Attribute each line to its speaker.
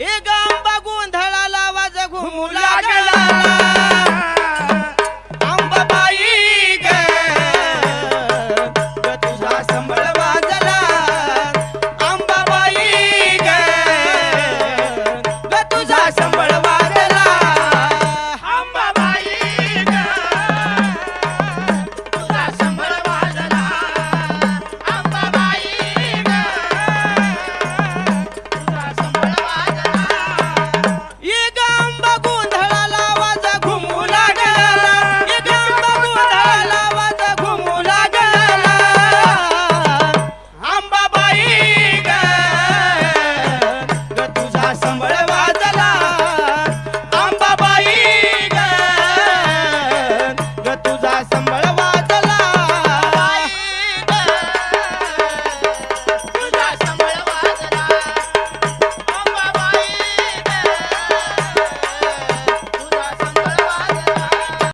Speaker 1: ए Gamba गोंधळाला आवाज घुमू
Speaker 2: लागला.
Speaker 1: अंबाबाई तुझा संभळ somebody.